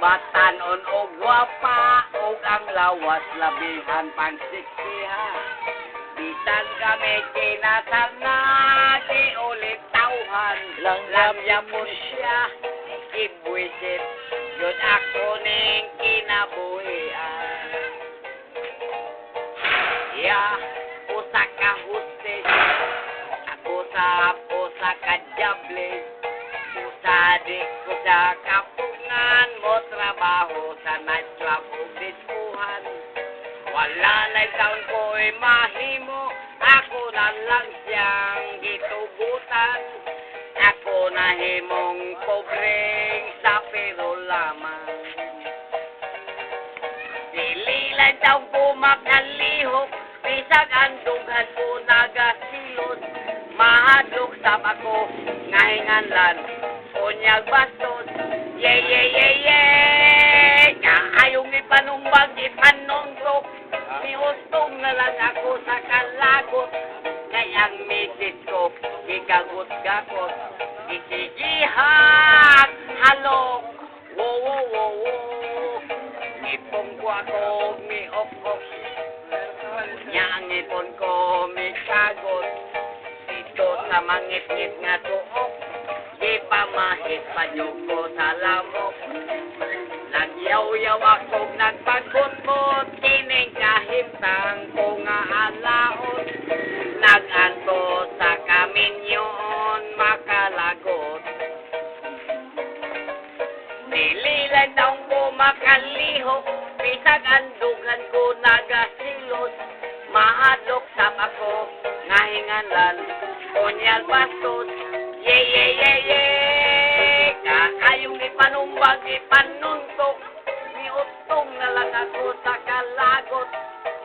batanon o gwapa o ang lawas labihan pang siksiha. Bisan kami kinasal na ulit tauhan. Langyam mo siya, ibwisit, yun ako ning kinabuhian. Yeah, usa ka hustis, ako sa usa ka diables. Usadi ko sa nightclub o dispuhan. Wala na taon ko'y mahimo, ako na lang siyang gitugutan. Ako na himong pobreng sa pero lamang. Dili lang daw ko makalihok, bisag ang dughan ko nagasilot. Mahadlok sa ako, ngahinganlan, unyag bastos. Jackpot. Ikikihak! Halok! Wo wo wo wo! Ngipon ko ako mi of course. Nya ang ko mi sagot. Ito sa mangit-ngit nga tuok. Di pa mahit pa nyo ko sa lamok. Nagyaw-yaw akong nagpa Nililan daw ko makalihok, bisag ang dugan ko nagasilot. Mahadlok sa ako, ngahingalan, kunyal bastos. Ye ye ye ye, kakayong ipanumbag ipanuntok. Miutong na lang ako sa kalagot.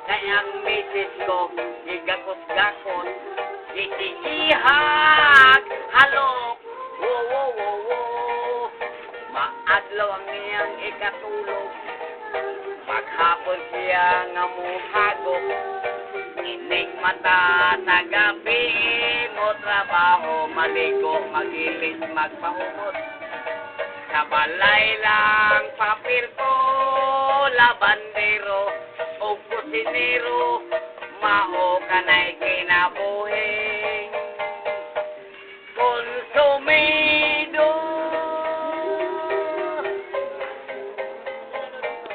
Kaya ang misis ko, igakot-gakot. Isihihag, Maadlaw ang niyang ikatulog. Maghapon siya nga muhagok. Ining mata sa gabi mo trabaho maligo magilis magpaumot. Sa balay lang papel ko labandero o kusinero mao kanay